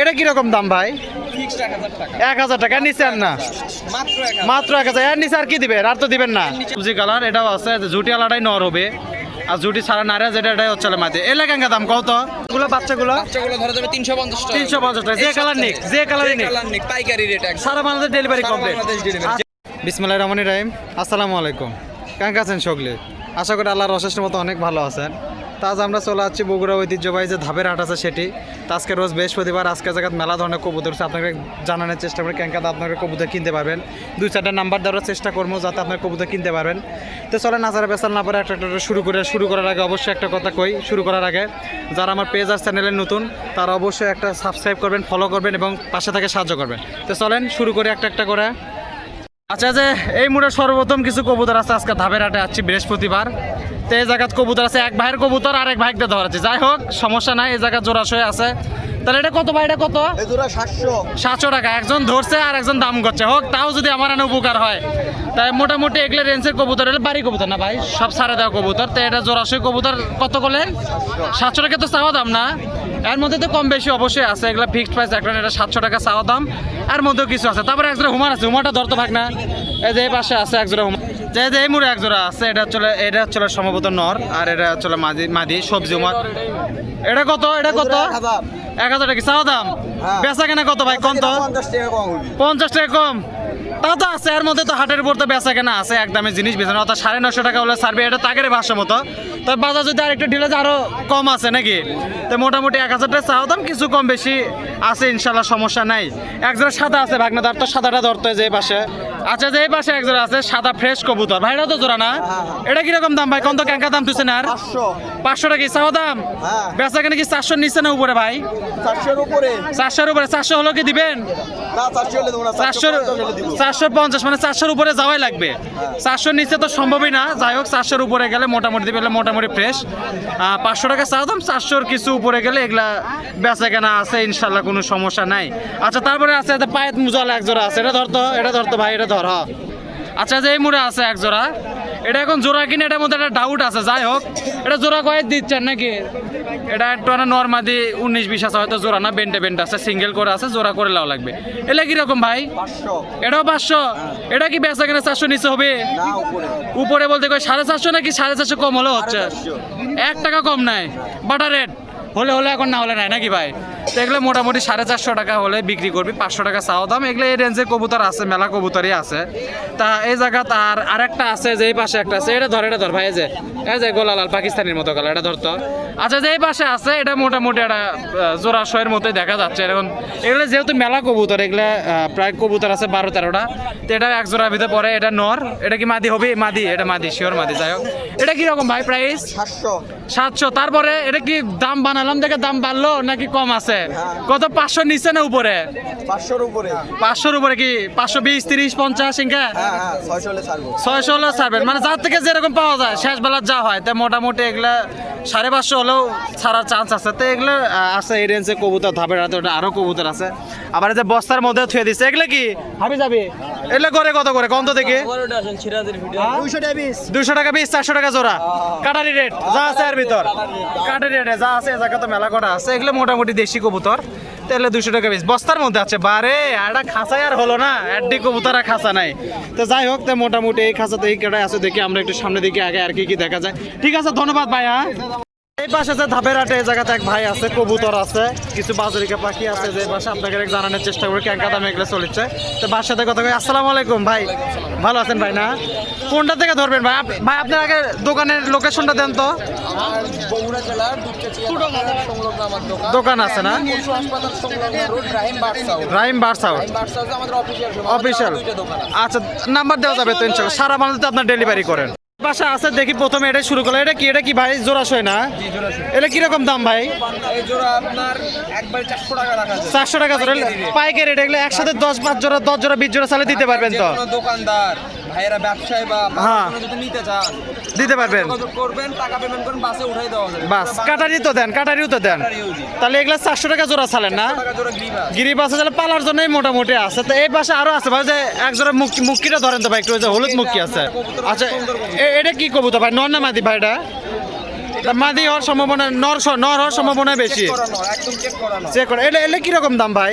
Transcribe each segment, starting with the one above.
এটা কীরকম দাম ভাই? এক হাজার টাকা। নিচে আর না? মাত্র এক হাজার। এর নিচে আর কি দিবেন? আর তো দিবেন না। সবজি কালার এটাও আছে জুটি আলাদাই নর হবে। আর জুটি ছাড়া নারে যেটা এটাই হচ্ছে মাঝে এলে কেঙ্গা দাম? কত এগুলো বাচ্চাগুলো? বাচ্চাগুলো ধরা যাবে তিনশো পঞ্চাশ টাকা। তিনশো পঞ্চাশ টাকা। যে কালার নিক যে কালার নিক পাইকারি রেট সারা Bangladesh delivery complete Bangladesh delivery। বিসমিল্লাহ রহমানি রাহিম। আসসালামু আলাইকুম। কেমন আছেন সকলে? আশা করি আল্লাহর অশেষ মতো অনেক ভালো আছেন। তা আজ আমরা চলে যাচ্ছি বগুড়া ঐতিহ্যবাহী যে ধাপের হাট আছে সেটি। তা আজকে রোজ বৃহস্পতিবার, আজকে জায়গায় মেলা ধরনের কবুতর আছে। আপনাকে জানানোর চেষ্টা করি ক্যাঙ্কাতে আপনাকে কবুতর কিনতে পারবেন। দুই চারটা নাম্বার দেওয়ার চেষ্টা করব যাতে আপনার কবুতর কিনতে পারবেন। তো চলে নাচারা বেসাল না পরে একটা একটা শুরু করে শুরু করার আগে অবশ্যই একটা কথা কই, শুরু করার আগে যারা আমার পেজ আর চ্যানেলে নতুন, তারা অবশ্যই একটা সাবস্ক্রাইব করবেন ফলো করবেন এবং পাশে থেকে সাহায্য করবেন। তো চলেন, শুরু করে একটা একটা করে। আচ্ছা যে এই মুড়ে সর্বপ্রথম কিছু কবুতর আছে আজকে ধাপের হাটে আসছি বৃহস্পতিবার। তো এই জায়গাত কবুতর আছে এক ভাইয়ের কবুতর আর এক ভাইকে ধরা আছে। যাই হোক সমস্যা নাই এই জায়গা জোড়াশয় আছে। তাহলে এটা কত ভাই এটা কত? সাতশো। টাকা একজন ধরছে আর একজন দাম করছে। হোক তাও যদি আমার এনে উপকার হয়। তাই মোটামুটি এগুলো রেঞ্জের কবুতর হলে বাড়ি কবুতর না ভাই? সব সারে দেওয়া কবুতর। তো এটা জোড়াশয় কবুতর কত করলেন সাতশো। টাকা তো চাওয়া দাম না। এর মধ্যে তো কম বেশি অবশ্যই আছে। এগুলো ফিক্সড প্রাইস একটা এটা সাতশো টাকা চাওয়া দাম। এর মধ্যেও কিছু আছে। তারপরে একজোড়া হুমার আছে। হুমারটা ধরতে থাক না। এই যে এই পাশে আছে একজোড়া হুমার। যে যে এই মুড়ে একজোড়া আছে এটা চলে এটা চলে সম্ভবত নর আর এটা চলে মাদি মাদি সবজি হুমার এটা কত? এটা কত? এক হাজার। টাকা চাওয়া দাম? বেচা কেনা কত ভাই? কত কম হবে। পঞ্চাশ টাকা কম। তা তো আছে? এর মধ্যে তো হাটের উপর তো বেচা কেনা আছে একদমই জিনিস বেচানো। অর্থাৎ সাড়ে নশো টাকা হলে সার্ভে এটা তাগের ভাষ্য মতো। তো বাজার যদি আরেকটু ঢিলে যায় আরও কম আছে নাকি? তো মোটামুটি এক হাজার টাকা চাও দাম কিছু কম বেশি আছে ইনশাল্লাহ সমস্যা নাই। একজোড়া সাদা আছে ভাগনা তার তো সাদাটা ধরতে যে পাশে। আচ্ছা যে পাশে একজোড়া আছে সাদা ফ্রেশ কবুতর। ভাই এটা তো জোড়া না? এটা কীরকম দাম ভাই? কোন তো ক্যাঙ্কা দাম তুলছেন আর? পাঁচশো। টাকা কি চাও দাম? হ্যাঁ। বেচা কেনা কি চারশোর নিচে না উপরে ভাই? চারশোর উপরে। চারশোর উপরে। চারশো হলো কি দিবেন? চারশো চারশো পঞ্চাশ মানে চারশোর উপরে যাওয়াই লাগবে। চারশোর নিচে তো সম্ভবই না। যাই হোক, চারশোর উপরে গেলে মোটামুটি পেলে মোটামুটি ফ্রেশ পাঁচশো টাকা চা দাম, চারশোর কিছু উপরে গেলে এগুলা বেচা কেনা আছে, ইনশাল্লাহ কোনো সমস্যা নাই। আচ্ছা তারপরে আছে পায়ে পায়েত মুজাল এক জোড়া আছে। এটা ধরতো এটা ধরতো ভাই, এটা ধর আচ্ছা যে এই মুড়ে আছে এক জোড়া এটা এখন জোড়া কিনে এটার মধ্যে একটা ডাউট আছে যাই হোক। এটা জোড়া কয়েক দিচ্ছেন নাকি? এটা একটু না নর্মাদি উনিশ বিশ আছে হয়তো জোড়া না বেন্টে বেন্ট আছে সিঙ্গেল করে আছে জোড়া করে লাও লাগবে। এটা কীরকম ভাই? এটাও পাঁচশো? এটা কি বেচা কেনা চারশো নিচে হবে? উপরে। উপরে বলতে কই সাড়ে চারশো নাকি সাড়ে চারশো কম হলে হচ্ছে? এক টাকা কম নাই। বাটার রেট হলে হলে এখন না হলে নাই নাকি ভাই? তো এগুলো মোটামুটি সাড়ে চারশো টাকা হলে বিক্রি করবি পাঁচশো টাকা চাও দাম। এগুলো এই রেঞ্জের কবুতর আছে মেলা কবুতরই আছে। তা এই জায়গা তার আরেকটা আছে যে এই পাশে একটা আছে এটা ধর এটা ধর ভাই যে এই যে গোলালাল পাকিস্তানের মতো কালার এটা ধরতো আচ্ছা যে এই পাশে আছে এটা মোটামুটি একটা আহ, জোড়া মতোই দেখা যাচ্ছে। এখন এগুলো যেহেতু মেলা কবুতর এগুলো প্রায় কবুতর আছে বারো তেরোটা। তো এটা এক জোড়ার ভিতরে পরে এটা নর এটা কি মাদি হবে? মাদি এটা মাদি শিওর মাদি যাই হোক। এটা কি রকম ভাই প্রাইস সাতশো। সাতশো। তারপরে এটা কি দাম বানালাম দেখে দাম বাড়লো নাকি কম আছে? কত পাঁচশো নিচে না উপরে? পাঁচশোর উপরে। পাঁচশোর উপরে কি? পাঁচশো বিশ তিরিশ পঞ্চাশ হ্যাঁ হ্যাঁ ছয়শো হলে ছাড়বো। ছাড়বেন। মানে যার থেকে যেরকম পাওয়া যায় শেষ বেলার যা হয় তা মোটামুটি এগুলা সাড়ে পাঁচশো হলেও ছাড়ার চান্স আছে। তো এগুলো আছে এই রেঞ্জে কবুতর ধাপের হাতে আরও কবুতর আছে। আবার এই যে বস্তার মধ্যে থুয়ে দিচ্ছে। এগুলো কি? হাবি যাবি এগুলো করে কত করে? কত দেখি। দুইশো টাকা পিস চারশো টাকা জোড়া। কাটারি রেট যা আছে এর ভিতর। কাটারি রেটে যা আছে এ জায়গা তো মেলা কটা আছে। এগুলো মোটামুটি দেশি কবুতর। তাহলে দুশো টাকা পিস বস্তার মধ্যে আছে বারে একটা খাঁচাই আর হলো না। একটি কবুতর আর খাঁচা নাই। তো যাই হোক তো মোটামুটি এই খাঁচাতে এই কেটাই আছে দেখি আমরা একটু সামনে দিকে আগে আর কি কি দেখা যায়। ঠিক আছে ধন্যবাদ ভাই হ্যাঁ? এই পাশে যে ধাপের হাটে এই জায়গাতে এক ভাই আছে কবুতর আছে কিছু বাজারিকা পাখি আছে যে পাশে আপনাকে জানানোর চেষ্টা করি ক্যাঙ্কা দামে এগুলো চলেছে তো বাসাতে কথা কই আসসালামু আলাইকুম ভাই। ভালো আছেন ভাই না? কোনটা থেকে ধরবেন ভাই? ভাই আপনার আগে দোকানের লোকেশনটা দেন তো। দোকান আছে না? রাহিম আমাদের অফিসিয়াল আচ্ছা নাম্বার দেওয়া যাবে তো ইনশাল্লাহ সারা বাংলাতে আপনার ডেলিভারি করেন। পাশে আছে দেখি প্রথমে এটা শুরু করল এটা কি এটা কি ভাই? জোড়াশয় না? এটা কীরকম দাম ভাই? চারশো টাকা জোড়া। পাইকারি এটা একসাথে দশ পাঁচ জোড়া দশ জোড়া বিশ জোড়া চালে দিতে পারবেন তো? দোকানদার। ভাইয়েরা ব্যবসায় বা হ্যাঁ। যদি নিতে চান দিতে পারবেন। করবেন টাকা পেমেন্ট করেন বাসে উঠাই দেওয়া যাবে। বাস কাটারি তো দেন কাটারিও তো দেন। তাহলে এগুলো চারশো টাকা জোড়া চালেন না? গিরি বাসে। তাহলে পালার জন্যই মোটামুটি আছে। তো এই বাসে আরও আছে ভাই যে এক জোড়া মুক্কি মুক্কিটা ধরেন তো ভাই একটু যে হলুদ মুক্কি আছে। আচ্ছা এ- এটা কি কবুতর ভাই? নর না মাদি ভাই এটা? তা মাদি হওয়ার সম্ভাবনা নর নর হওয়ার সম্ভাবনা বেশি। চেক করে এটা এলে কীরকম দাম ভাই?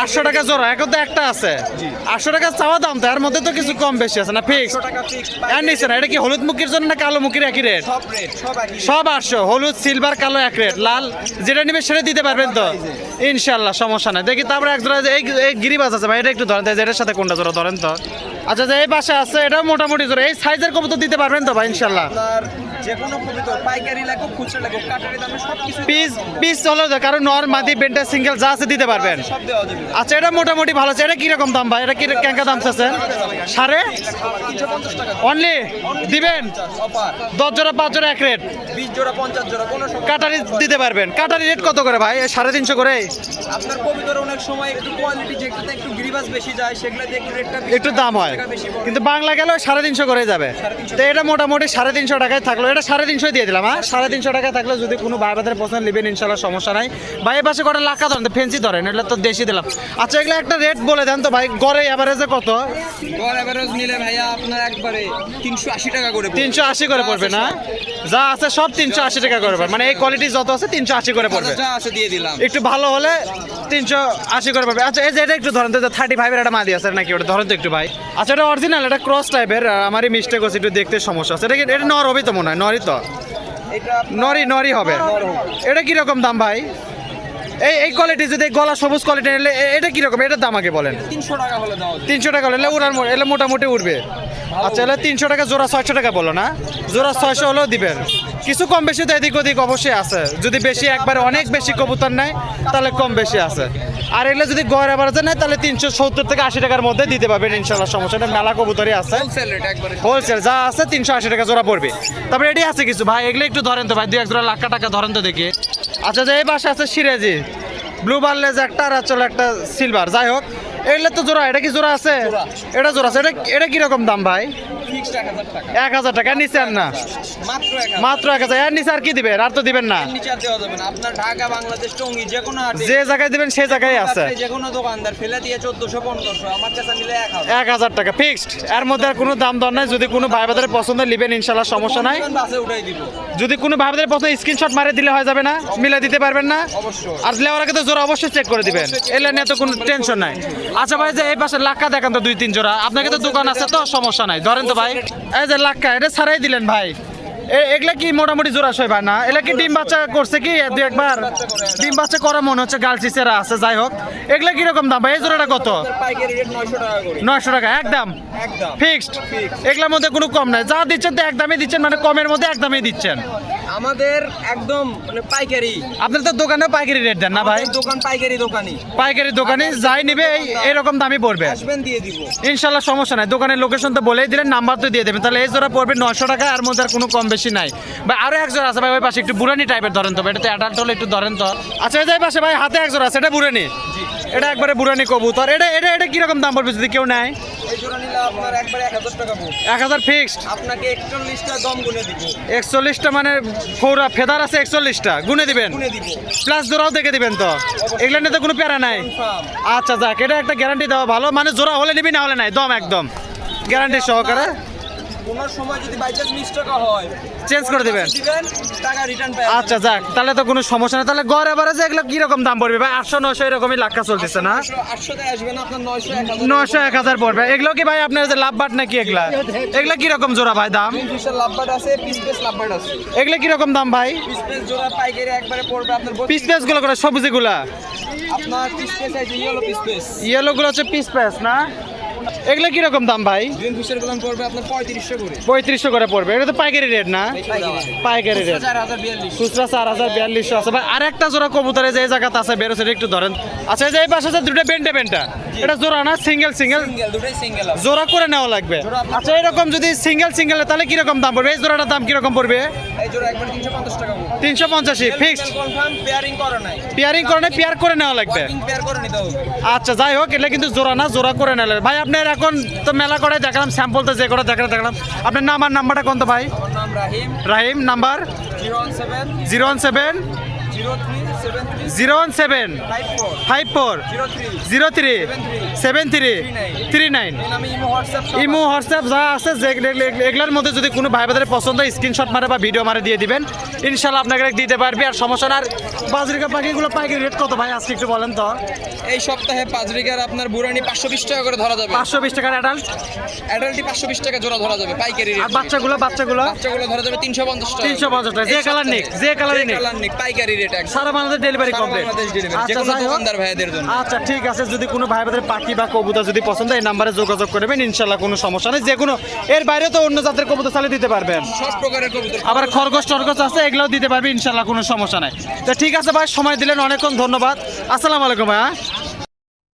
আটশো টাকা জোড়া। এখন তো একটা আছে। আটশো টাকা চাওয়া দাম তো এর মধ্যে তো কিছু কম বেশি আছে না ফিক্স আর নিচ্ছে না এটা কি হলুদ মুখির জন্য না কালো মুখির একই রেট সব আটশো হলুদ সিলভার কালো এক রেট লাল যেটা নিবে সেটা দিতে পারবেন তো? ইনশাল্লাহ সমস্যা নাই। দেখি তারপরে এক জোড়া এই গিরিবাজ আছে ভাই এটা একটু ধরেন এটার সাথে কোনটা জোড়া ধরেন তো? আচ্ছা যে এই পাশে আছে এটা মোটামুটি জোড়া এই সাইজের কবুতর দিতে পারবেন তো ভাই, ইনশাল্লাহ? যে কোনো কবিতা পাইকারি লাগুক খুচরা লাগুক কাটারি দামে সব কিছু পিস পিস হলো যে কারণ নর মাদি বেন্টার সিঙ্গেল যা আছে দিতে পারবেন। সব দেওয়া যাবে। আচ্ছা এটা মোটামুটি ভালো আছে। এটা কীরকম দাম ভাই? এটা কি কেঙ্কা দাম আছে সাড়ে? অনলি দিবেন? দশ জোড়া পাঁচ জোড়া এক রেট বিশ জোড়া পঞ্চাশ জোড়া কোনো কাটারি দিতে পারবেন। কাটারি রেট কত করে ভাই? সাড়ে তিনশো করে? আপনার কবিতার অনেক সময় একটু কোয়ালিটি যেগুলোতে একটু গিরিবাস বেশি যায় সেগুলোতে একটু রেটটা একটু দাম হয় কিন্তু বাংলা গেলেও সাড়ে তিনশো করে যাবে। তো এটা মোটামুটি সাড়ে তিনশো টাকায় থাকল। এটা সাড়ে তিনশো দিয়ে দিলাম হ্যাঁ? সাড়ে তিনশো টাকা থাকলে যদি কোনো বাইবাদের পছন্দ নেবেন ইনশাল্লাহ সমস্যা নাই। ভাই এ পাশে কটা লাখা ধরেন ফেন্সি ধরেন এটা তো দেশি দিলাম। আচ্ছা এগুলো একটা রেট বলে দেন তো ভাই গড়ে অ্যাভারেজে কত? গড় অ্যাভারেজ নিলে ভাইয়া আপনার একবারে তিনশো আশি টাকা করে তিনশো আশি করে পড়বে না? যা আছে সব তিনশো আশি টাকা করে পড়বে। মানে এই কোয়ালিটি যত আছে তিনশো আশি করে পড়বে। যা আছে দিয়ে দিলাম। একটু ভালো হলে তিনশো আশি করে পারবে আচ্ছা এই যে এটা একটু ধরেন তো থার্টি ফাইভের একটা মাদি আছে নাকি ওটা? ধরেন তো একটু ভাই। আচ্ছা এটা অরিজিনাল এটা ক্রস টাইপের আমারই মিস্টেক হচ্ছে একটু দেখতে সমস্যা আছে। এটা কি এটা নর হবে তো মনে হয় নরই তো? নরি নরি হবে। এটা কীরকম দাম ভাই? এই এই কোয়ালিটি যদি গলা সবুজ কোয়ালিটি নিলে এটা কীরকম? এটার দাম আগে বলেন। তিনশো টাকা হলে মো- এলে মোটামুটি উঠবে আচ্ছা এলে তিনশো টাকা জোড়া ছয়শো টাকা বলো না? জোড়া ছয়শো হলেও দিবেন। কিছু কম বেশি তো এদিক ওদিক অবশ্যই আছে। যদি বেশি একবার অনেক বেশি কবুতর নেয় তাহলে কম বেশি আছে। আর এগুলো যদি গড় আবার নেয় তাহলে তিনশো সত্তর থেকে আশি টাকার মধ্যে দিতে পারবেন ইনশাল্লাহ সমস্যা নেই। মেলা কবুতরই আছে। হোলসেল যা আছে তিনশো আশি টাকা জোড়া পড়বে। তারপরে এটি আছে কিছু। ভাই এগুলো একটু ধরেন তো ভাই দুই এক জোড়া লাখ টাকা ধরেন তো দেখি। আচ্ছা যে এই পাশে আছে সিরাজি। ব্লু বার্লেজ একটা আর চলো একটা সিলভার যাই হোক এগুলো তো জোড়া। এটা কি জোড়া আছে? এটা জোড়া আছে। এটা এটা কীরকম দাম ভাই? এক হাজার টাকা। নিচে আর না? মাত্র এক হাজার। এর নিচে আর কি দিবেন? আর তো দিবেন না। যে কোনো যে জায়গায় দিবেন সেই জায়গায় আছে। এক হাজার। টাকা ফিক্সড। এর মধ্যে আর কোনো দাম দর নাই। যদি কোনো ভাই বাজারের পছন্দ নিবেন ইনশাল্লাহ সমস্যা নাই। যদি কোনো ভাই বাজারের পছন্দ স্ক্রিনশট মারে দিলে হয়ে যাবে না। মিলে দিতে পারবেন না। আর লেওয়ার আগে তো জোড়া অবশ্যই চেক করে দিবেন। এলে নিয়ে তো কোনো টেনশন নাই। আচ্ছা ভাই যে এই পাশে লাক্কা দেখান তো দুই তিন জোড়া। আপনাকে তো দোকান আছে তো সমস্যা নাই। ধরেন তো ভাই? এই যে লাক্কা এটা ছাড়াই দিলেন ভাই। এগুলা কি মোটামুটি জোড়া সই ভাই না? এগুলা কি ডিম বাচ্চা করছে কি? দু একবার ডিম বাচ্চা করা মনে হচ্ছে গার্লসিসেরা আছে যাই হোক। এগুলা কীরকম দাম ভাই? এই জোড়াটা কত? নয়শো টাকা একদম। ফিক্সড? এগুলার মধ্যে কোনো কম নাই। যা দিচ্ছেন তো একদমই দিচ্ছেন মানে কমের মধ্যে একদমই দিচ্ছেন। আমাদের একদম মানে পাইকারি। আপনার তো দোকানে পাইকারি রেট দেন না ভাই? দোকান পাইকারি দোকানই। পাইকারি দোকানে যাই নিবে এই এরকম দামই পড়বে। আসবেন দিয়ে দিব। ইনশাল্লাহ সমস্যা নাই। দোকানের লোকেশন তো বলেই দিলেন নাম্বার তো দিয়ে দেবেন। তাহলে এই জোড়া পড়বে নশো টাকা আর মধ্যে আর কোনো কম বেশি নাই। ভাই আরও এক জোড়া আছে ভাই ওই পাশে একটু বুড়ানি টাইপের ধরেন তো। এটা তো অ্যাডাল্ট হলে একটু ধরেন তো। আচ্ছা এই যে এই পাশে ভাই হাতে এক জোড়া আছে এটা বুড়ানি। এটা একবারে বুড়ানি কবুতর। এটা এটা এটা কীরকম দাম পড়বে যদি কেউ নেয়? এক হাজার এক ফিক্সড আপনাকে একচল্লিশটা দম গুনে দিব। একচল্লিশটা মানে ফোরা ফেদার আছে একচল্লিশটা। গুনে দিবেন? প্লাস জোড়াও দেখে দিবেন তো? এগুলো নিয়ে তো কোনো প্যারা নাই? আচ্ছা যাক এটা একটা গ্যারান্টি দেওয়া ভালো। মানে জোড়া হলে নিবি না হলে নাই? দম একদম। গ্যারান্টি সহকারে। কোনো সময় যদি বাই চান্স মিস টাকা হয় চেঞ্জ করে দিবেন? দিবেন টাকা রিটার্ন পাই আচ্ছা যাক তাহলে তো কোনো সমস্যা নেই। তাহলে গড় এবারে যে এগুলো কীরকম দাম পড়বে? ভাই আটশো নশো এরকমই লাক্কা চলতেছে না? আটশোতে আসবেন আপনার নয়শো এক হাজার। নশো এক হাজার পড়বে। এগুলো কি ভাই আপনার যে লাভ বাট নাকি এগুলা? এগুলো কীরকম জোড়া ভাই দাম? ফিশার লাভবাট আছে পিস পিস লাভবাট আছে। এগুলো কীরকম দাম ভাই? পিস পিস জোড়া পাইকারি একবারে পড়বে আপনার পিস পেসগুলো করে সবজিগুলা? আপনার পিস পিস আছে ইয়েলো পিস পিস ইয়েলো গুলো হচ্ছে পিস পেস না? এগুলো কীরকম দাম ভাই? গ্রিন ফিশারগুলো পড়বে আপনার পঁয়ত্রিশশো করে। পঁয়ত্রিশশো করে পড়বে। এটা তো পাইকারি রেট না? পাইকারি রেট। খুচরা চার হাজার বিয়াল্লিশশো আছে। ভাই আর একটা জোড়া কবুতরে যে জায়গাতে আছে বেরোছে একটু ধরেন। আচ্ছা যে এই পাশে দুটো বেন্টে বেন্টা এটা জোড়া না সিঙ্গেল সিঙ্গেল? জোড়া করে নেওয়া লাগবে। আচ্ছা এরকম যদি সিঙ্গেল সিঙ্গেল তাহলে কীরকম দাম পড়বে? এই জোড়াটার দাম কীরকম পড়বে? তিনশো পঞ্চাশ ফিক্সড পেয়ারিং করা পেয়ারিং নেওয়া লাগবে। আচ্ছা যাই হোক এটা কিন্তু জোড়া না জোড়া করে নেওয়া লাগবে। ভাই আপনার এখন তো মেলা করে দেখলাম স্যাম্পল তো যে করে দেখালাম দেখলাম। আপনার নাম আর নাম্বারটা কোন তো ভাই Rahim. Rahim number? Zero one seven. Zero one seven. Zero three zero one seven five four zero three seven three three nine. Imo WhatsApp যা আছে যে এগুলোর মধ্যে যদি কোনো ভাই বাদের পছন্দ স্ক্রিনশট মারে বা ভিডিও মারে দিয়ে দিবেন। ইনশাল্লাহ আপনাকে দিতে পারবি। আর সমস্যা আর বাজরিকা পাখিগুলো পাখির রেট কত ভাই? আজকে একটু বলেন তো। এই সপ্তাহে বিঘার আপনার বুড়ানি পাঁচশো বিশ টাকা করে ধরা যাবে। পাঁচশো বিশ টাকার অ্যাডাল্ট অ্যাডাল্টি পাঁচশো বিশ টাকা জোড়া ধরা যাবে পাইকারি আর বাচ্চাগুলো বাচ্চাগুলো? বাচ্চাগুলো ধরা যাবে তিনশো পঞ্চাশ টাকা। তিনশো পঞ্চাশ টাকা যে কালার নিক যে কালার নিক। পাইকারি রেট সারা বাংলাদেশ ডেলিভারি কমপ্লিট আচ্ছা দোকানদার জন্য। আচ্ছা ঠিক আছে যদি কোনো ভাই পাখি বা কবুতর যদি পছন্দ এই নাম্বারে যোগাযোগ করবেন কোনো সমস্যা নেই। যে কোনো এর বাইরে তো অন্য জাতের কবুতর চালিয়ে দিতে পারবেন। সব প্রকারের কবুতর। আবার খরগোশ টরগোশ আছে এগুলোও দিতে পারবে কোনো সমস্যা নাই। তো ঠিক আছে ভাই সময় দিলেন অনেকক্ষণ ধন্যবাদ। আসসালামু আলাইকুম ভাইয়া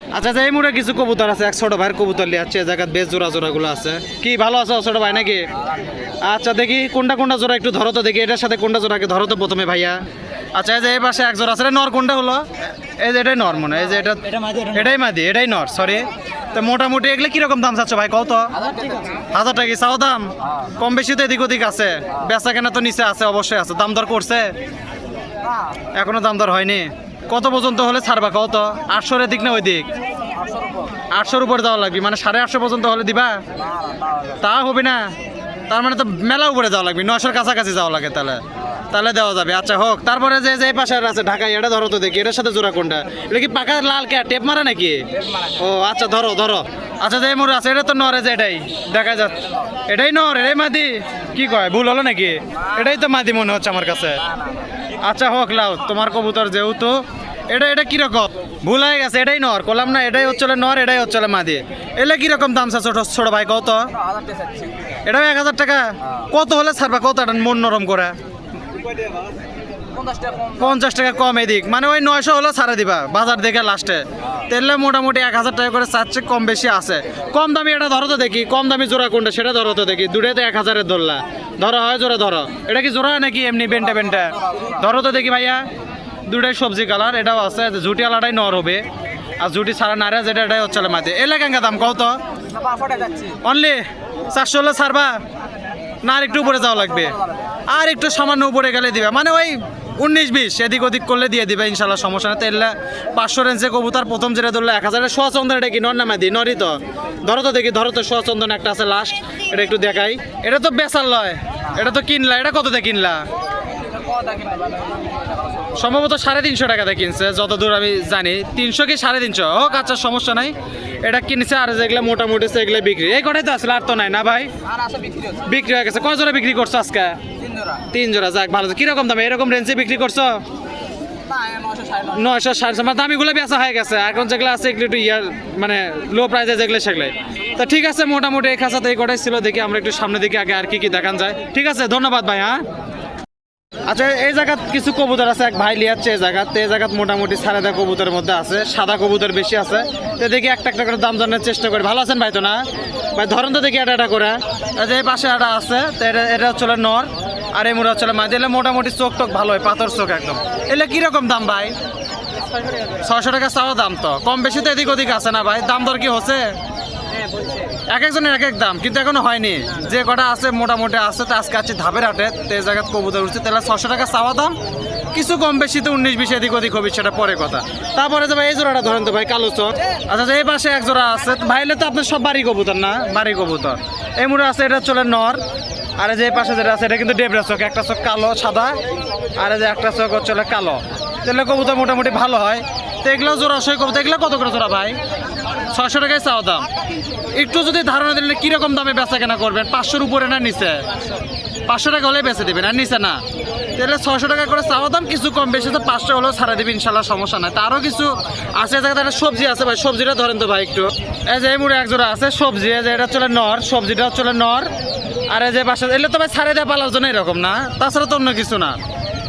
আচ্ছা আচ্ছা এই মুড়ে কিছু কবুতর আছে এক ছোট ভাইয়ের কবুতর লিয়ে আছে জায়গা বেশ জোড়া জোড়া গুলো আছে। কি ভালো আছে ছোট ভাই নাকি? আচ্ছা দেখি কোনটা কোনটা জোড়া একটু ধরো তো দেখি এটার সাথে কোনটা জোড়াকে ধরো তো প্রথমে ভাইয়া। আচ্ছা এই যে এই পাশে এক জোড়া আছে নর কোনটা হলো? এই যে এটাই নর মনে হয় এই যে এটা এটাই মাদি এটাই নর সরি তো মোটামুটি এগুলো কীরকম দাম চাচ্ছ ভাই কত? হাজার টাকা চাও দাম? কম বেশি তো এদিক ওদিক আছে। বেচা কেনা তো নিচে আছে অবশ্যই আছে। দাম দর করছে? এখনও দাম দর হয়নি। কত পর্যন্ত হলে ছাড়বা কত? আটশোর এদিক না ওই দিক আটশোর উপরে যাওয়া লাগবে মানে সাড়ে আটশো পর্যন্ত হলে দিবা? তা হবে না। তার মানে তো মেলা উপরে যাওয়া লাগবে নয়শোর কাছাকাছি যাওয়া লাগে তাহলে। তাহলে দেওয়া যাবে। আচ্ছা হোক তারপরে যে যে পাশে আছে ঢাকা এটা ধরো তো দেখি এটার সাথে জোড়া কোনটা? এটা কি পাকা লাল কে টেপ মারা নাকি? ও আচ্ছা ধরো ধরো। আচ্ছা যে মোর আছে এটা তো নরে যে এটাই। দেখা যাচ্ছে এটাই নর এটাই মাদি। কি কয় ভুল হলো নাকি? এটাই তো মাদি মনে হচ্ছে আমার কাছে। আচ্ছা হোক লাও তোমার কবুতর যেহেতু এটা এটা কীরকম ভুল হয়ে গেছে এটাই নর করলাম না এটাই হচ্ছে নর এটাই হচ্ছে মাদি। এলে কীরকম দাম আছে ছোট ছোট ভাই কত? এটাও এক হাজার টাকা? কত হলে ছাড়বা কত এটা মন নরম করে? পঞ্চাশ টাকা কম এদিক। মানে ওই নয়শো হলো ছাড়া দিবা বাজার দেখে লাস্টে। তেলে মোটামুটি এক হাজার টাকা করে চাচ্ছে কম বেশি আছে। কম দামি এটা ধরো তো দেখি কম দামি জোড়া কোনটা সেটা ধরো তো দেখি। দুটোই তো এক হাজারের ধরলা ধরো হয় জোড়া ধরো। এটা কি জোড়া নাকি এমনি বেন্টা বেন্টা? ধরো তো দেখি ভাইয়া। দুটাই সবজি কালার এটাও আছে। ঝুটি আলাদাই নর হবে। আর ঝুটি ছাড়া নারে যেটা এটাই হচ্ছে মাঝে এলে কেঙ্গা দাম কত অনলি চারশো হলে ছাড়বা? না, আর একটু উপরে যাওয়া লাগবে। আর একটু সামান্য উপরে গেলে দিবে। মানে ওই উনিশ, বিশ, এদিক ওদিক করলে দিয়ে দিবে, ইনশাল্লাহ, সমস্যা না তেলে পাঁচশো রেঞ্জে কবুতার প্রথম যেটা ধরলে এক হাজারের সোয়াচন্দন এটা কি? নর নামে দিই নরি তো। ধরো তো দেখি, ধরো তো সোয়াচন্দন একটা আছে লাস্ট এটা একটু দেখাই। এটা তো বেচার লয়। এটা তো কিনলা। এটা কত দিয়ে কিনলা? সম্ভবত সাড়ে তিনশো টাকাতে কিনছে যতদূর আমি জানি। তিনশো কি সাড়ে তিনশো? হোক আচ্ছা সমস্যা নাই। এটা কিনছে আর যেগুলো মোটামুটি সেগুলো বিক্রি। এই কটাই তো আসলে আর তো নাই না ভাই? বিক্রি হয়ে গেছে। কয় জোড়া বিক্রি করছ আজকে? তিন জোড়া যাক ভালো। কীরকম দামে? এরকম রেঞ্জে বিক্রি করছ? নয়শো সাড়ে মানে দামিগুলো বেচা হয়ে গেছে। এখন যেগুলো আছে এগুলো একটু ইয়ার মানে লো প্রাইসে যেগুলো সেগুলো তা ঠিক আছে মোটামুটি এই খাঁচাতে এই কটাই ছিল। দেখি আমরা একটু সামনে দিকে আগে আর কি কি দেখান যায়। ঠিক আছে ধন্যবাদ ভাই হ্যাঁ? আচ্ছা এই জায়গাত কিছু কবুতর আছে, এক ভাই লিয়াচ্ছে এই জায়গাত। তো এই জায়গাত মোটামুটি সাড়ে দা কবুতরের মধ্যে আছে, সাদা কবুতর বেশি আছে। তো দেখি একটা একটা করে দাম জানার চেষ্টা করি। ভালো আছেন ভাই তো না? ভাই, ধরেন তো দেখি এটা এটা করে। যে এই পাশে একটা আছে, তো এটা এটা হচ্ছে নর, আর এই মুড়া হচ্ছে মাঝে এলে মোটামুটি চোখ টোক ভালো হয়, পাথর চোখ একদম। এলে কীরকম দাম ভাই? ছয়শো টাকা চাওয়া দাম তো। কম বেশি তো এদিক ওদিক আছে না ভাই? দাম দর কি হচ্ছে? এক একজনের এক এক দাম, কিন্তু এখনও হয়নি। যে কটা আছে মোটামুটি আছে, তো আজকে আছে ধাপের হাটে, তে জায়গায় কবুতর উঠছে। তাহলে ছশো টাকা চাওয়া দাম, কিছু কম বেশি তো উনিশ বিশ এদিক ওদিক হবে, সেটা পরে কথা। তারপরে যে ভাই এই জোড়াটা, ধরেন তো ভাই, কালো চোখ আচ্ছা যে এই পাশে এক জোড়া আছে। ভাইলে তো আপনার সব বাড়ি কবুতর না? বাড়ি কবুতর। এই মুড়ে আছে, এটা চলে নর। আর যে পাশে যেটা আছে, এটা কিন্তু ডেবরা চোখ। একটা চোখ কালো, সাদা। আর যে একটা চোখ হচ্ছে কালো। তাহলে কবুতর মোটামুটি ভালো হয়। তো এগুলো জোড়া সই কবুতর, এগুলো কত করে জোড়া ভাই? ছয়শো টাকায় চাওয়া দাম। একটু যদি ধারণা দিলে কীরকম দামে বেচা কেনা করবেন, পাঁচশোর উপরে না নিচে? পাঁচশো টাকা হলে বেচে দেবেন, আর নিচে না। তাহলে ছয়শো টাকা করে চাওয়া দাম কিছু কম বেশি তো পাঁচশো হলেও ছাড়া দেবে, ইনশাল্লাহ সমস্যা নাই। তারও কিছু আছে জায়গাতে একটা সবজি আছে ভাই, সবজিটা ধরেন তো ভাই একটু। এই যে এই মুড়ে এক জোড়া আছে সবজি, এই যে এটা চলে নর, সবজিটা চলে নর। আর এই যে বাসা এলে তো ভাই ছাড়ে দেওয়া পালার জন্য এরকম না, তাছাড়া তো অন্য কিছু না।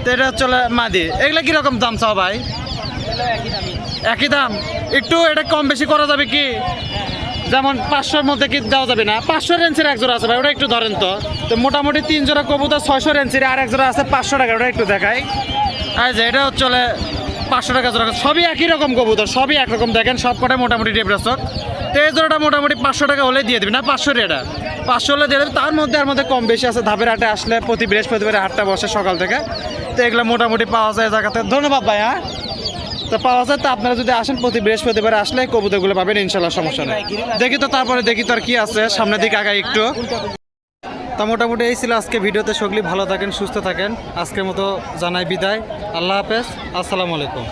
তো এটা চলে মাদি। এগুলো কীরকম দাম চাও ভাই? একই দাম। একটু এটা কম বেশি করা যাবে কি? যেমন পাঁচশোর মধ্যে কি দেওয়া যাবে না? পাঁচশো রেঞ্জের এক জোড়া আছে ভাই, ওটা একটু ধরেন তো। তো মোটামুটি তিন জোড়া কবুতর ছয়শো রেঞ্জের, আর এক জোড়া আছে পাঁচশো টাকা, ওটা একটু দেখাই। আর যে, এটা চলে পাঁচশো টাকা জোড়া। সবই একই রকম কবুতর, সবই একরকম দেখেন সব কটাই মোটামুটি ডেপ্রেসক তো এই জোড়াটা মোটামুটি পাঁচশো টাকা হলে দিয়ে দেবে, না পাঁচশো এটা পাঁচশো হলে দিয়ে দেবে, তার মধ্যে আর মধ্যে কম বেশি আছে। ধাপের হাটে আসলে প্রতি বৃহস্পতিবার হাটটা বসে সকাল থেকে। তো এগুলো মোটামুটি পাওয়া যায় জায়গাতে। ধন্যবাদ ভাই হ্যাঁ? তো পাওয়া যায়, তো আপনারা যদি আসেন প্রতি বৃহস্পতিবার আসলে কবুতরগুলো পাবেন, ইনশাল্লাহ সমস্যা নেই। দেখি তো তারপরে দেখি তো আর কি আছে, সামনের দিকে আগে একটু। তা মোটামুটি এই ছিল আজকে ভিডিওতে, সকলেই ভালো থাকেন, সুস্থ থাকেন। আজকের মতো জানাই বিদায়। আল্লাহ হাফেজ, আসসালামু আলাইকুম।